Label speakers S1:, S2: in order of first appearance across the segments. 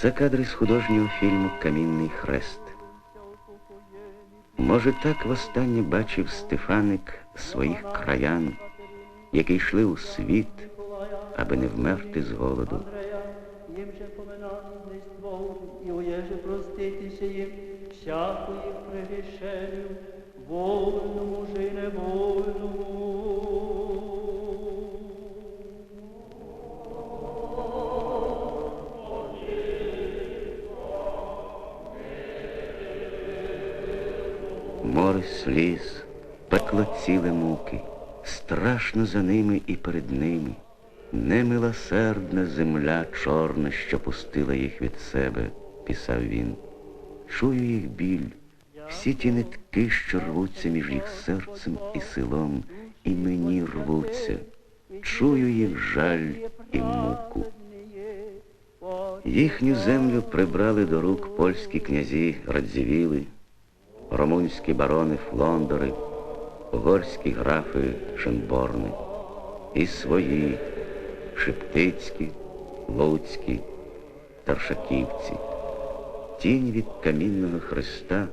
S1: Це кадри з художнього фільму Камінний хрест. Може, так востаннє бачив Стефаник своїх краян, які йшли у світ, аби не вмерти з голоду.
S2: Їм же поминальництво і уєже проститися їм всяку їх вольному же й невольному.
S1: Море сліз, пекло ціле муки, страшно за ними і перед ними. Немилосердна земля чорна, що пустила їх від себе, писав він. Чую їх біль, всі ті нитки, що рвуться між їх серцем і селом, і мені рвуться. Чую їх жаль і муку. Їхню землю прибрали до рук польські князі Радзівіли, румунські барони Флондори, угорські графи Шенборни, і свої Шептицькі, Луцькі, Таршаківці. Тінь від камінного хреста,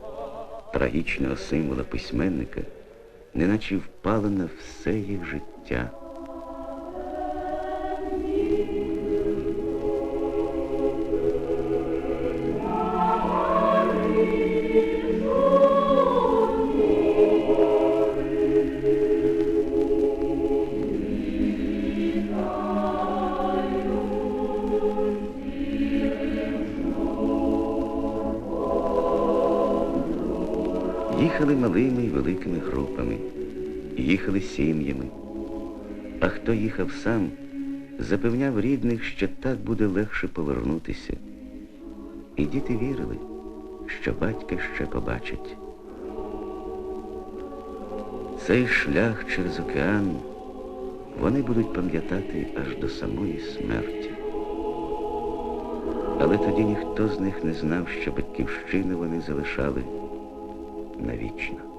S1: трагічного символа письменника, неначе впала на все їх життя. Їхали малими і великими групами, їхали сім'ями. А хто їхав сам, запевняв рідних, що так буде легше повернутися. І діти вірили, що батька ще побачать. Цей шлях через океан вони будуть пам'ятати аж до самої смерті. Але тоді ніхто з них не знав, що батьківщину вони залишали навічно.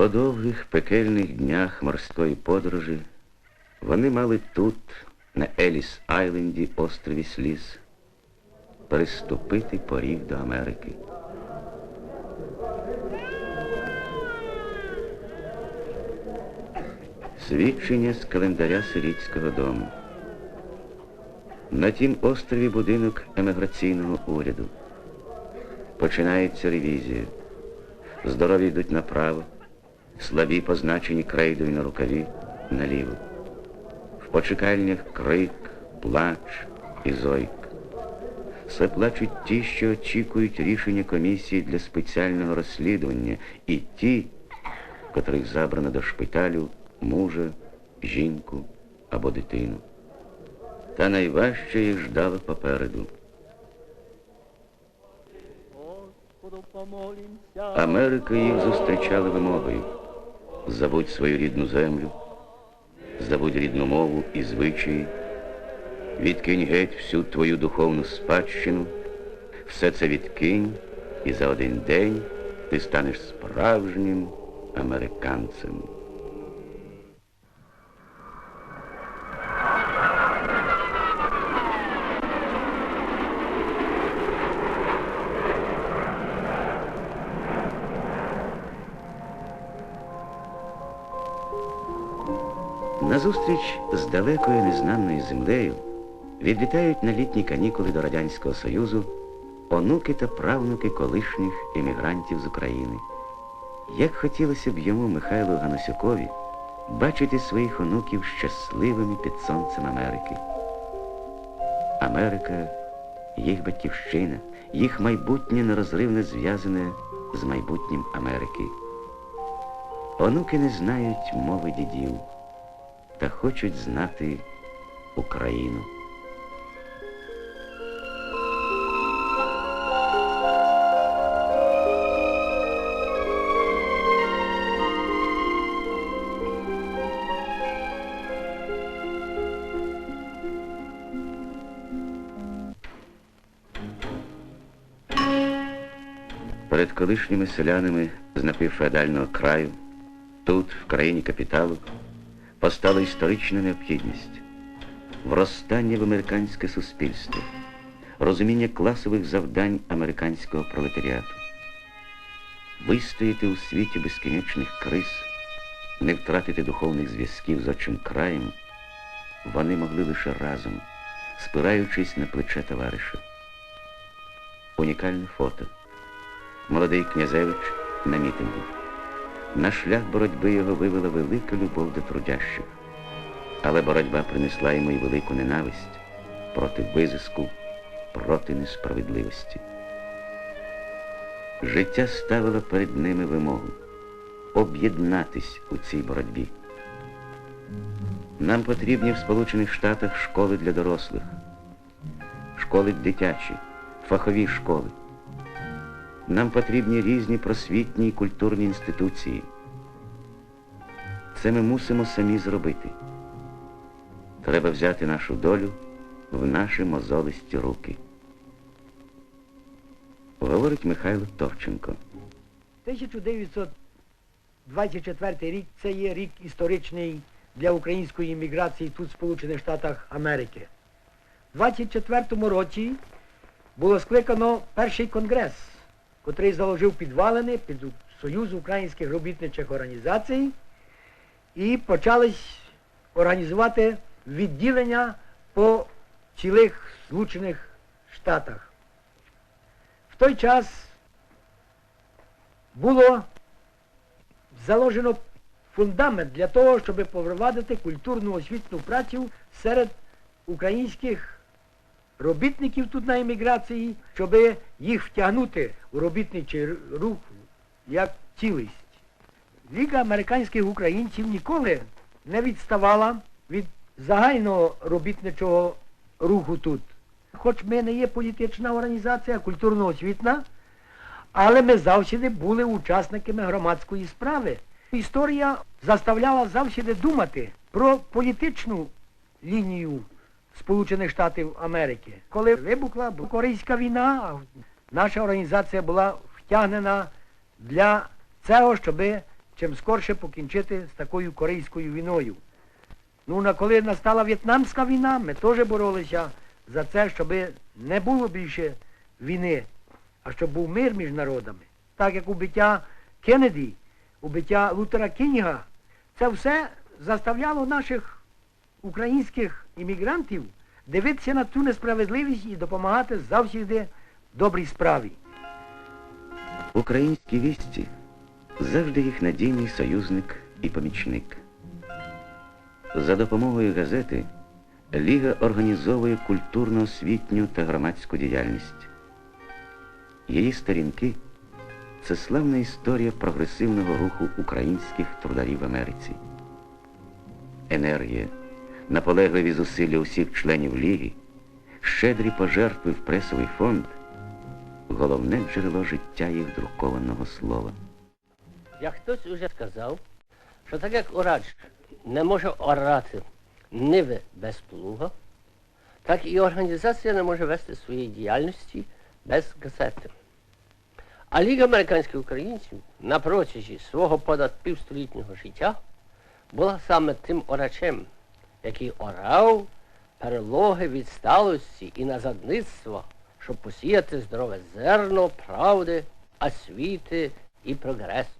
S1: По довгих пекельних днях морської подорожі вони мали тут, на Еліс Айленді, острові Сліз, переступити поріг до Америки. Свідчення з календаря сирійського дому. На тім острові будинок еміграційного уряду. Починається ревізія. Здорові йдуть направо, слабі позначені крейдою на рукаві наліво. В почекальнях крик, плач і зойк. Все плачуть ті, що очікують рішення комісії для спеціального розслідування, і ті, котрих забрано до шпиталю мужа, жінку або дитину. Та найважче їх ждало попереду. Америка їх зустрічала вимогою. Забудь свою рідну землю, забудь рідну мову і звичаї, відкинь геть всю твою духовну спадщину, все це відкинь, і за один день ти станеш справжнім американцем. Назустріч з далекою незнаною землею відлітають на літні канікули до Радянського Союзу онуки та правнуки колишніх емігрантів з України. Як хотілося б йому Михайлу Ганасюкові бачити своїх онуків щасливими під сонцем Америки. Америка, їх батьківщина, їх майбутнє нерозривно зв'язане з майбутнім Америки. Онуки не знають мови дідів та хочуть знати Україну. Перед колишніми селянами з напівфеодального краю, тут, в країні капіталу, постала історична необхідність вростання в американське суспільство, розуміння класових завдань американського пролетаріату, вистояти у світі безкінечних криз, не втратити духовних зв'язків з отчим краєм, вони могли лише разом, спираючись на плече товариша. Унікальне фото. Молодий князевич на мітингу. На шлях боротьби його вивела велика любов до трудящих. Але боротьба принесла йому й велику ненависть проти визиску, проти несправедливості. Життя ставило перед ними вимогу об'єднатись у цій боротьбі. Нам потрібні в Сполучених Штатах школи для дорослих, школи дитячі, фахові школи. Нам потрібні різні просвітні і культурні інституції. Це ми мусимо самі зробити. Треба взяти нашу долю в наші мозолисті руки. Говорить Михайло Товченко.
S3: 1924 рік це є рік історичний для української імміграції тут в Сполучених Штатах Америки. У 24-му році було скликано перший конгрес, котрий заложив підвалини під Союз українських робітничих організацій і почались організувати відділення по цілих Сполучених Штатах. В той час було заложено фундамент для того, щоб провадити культурну освітню працю серед українських робітників тут на еміграції, щоб їх втягнути у робітничий рух як цілість. Ліга американських українців ніколи не відставала від загального робітничого руху тут. Хоч ми не є політична організація, культурно-освітна, але ми завжди були учасниками громадської справи. Історія заставляла завжди думати про політичну лінію Сполучених Штатів Америки. Коли вибухла Корейська війна, наша організація була втягнена для цього, щоб чим скорше покінчити з такою корейською війною. Ну, коли настала В'єтнамська війна, ми теж боролися за це, щоб не було більше війни, а щоб був мир між народами. Так як убиття Кеннеді, убиття Лутера Кінга, це все заставляло наших українських іммігрантів дивитися на цю несправедливість і допомагати завжди добрій справі.
S1: Українські вісті завжди їх надійний союзник і помічник. За допомогою газети Ліга організовує культурно-освітню та громадську діяльність. Її сторінки це славна історія прогресивного руху українських трударів в Америці. Енергія, наполегливі зусилля усіх членів Ліги, щедрі пожертви в пресовий фонд головне джерело життя їх друкованого слова.
S4: Як хтось уже сказав, що так як орач не може орати ниви без плуга, так і організація не може вести своєї діяльності без газети. А Ліга американських українців на протязі свого понад півстолітнього життя була саме тим орачем, який орав перелоги відсталості і назадництва, щоб посіяти здорове зерно правди, освіти і прогресу.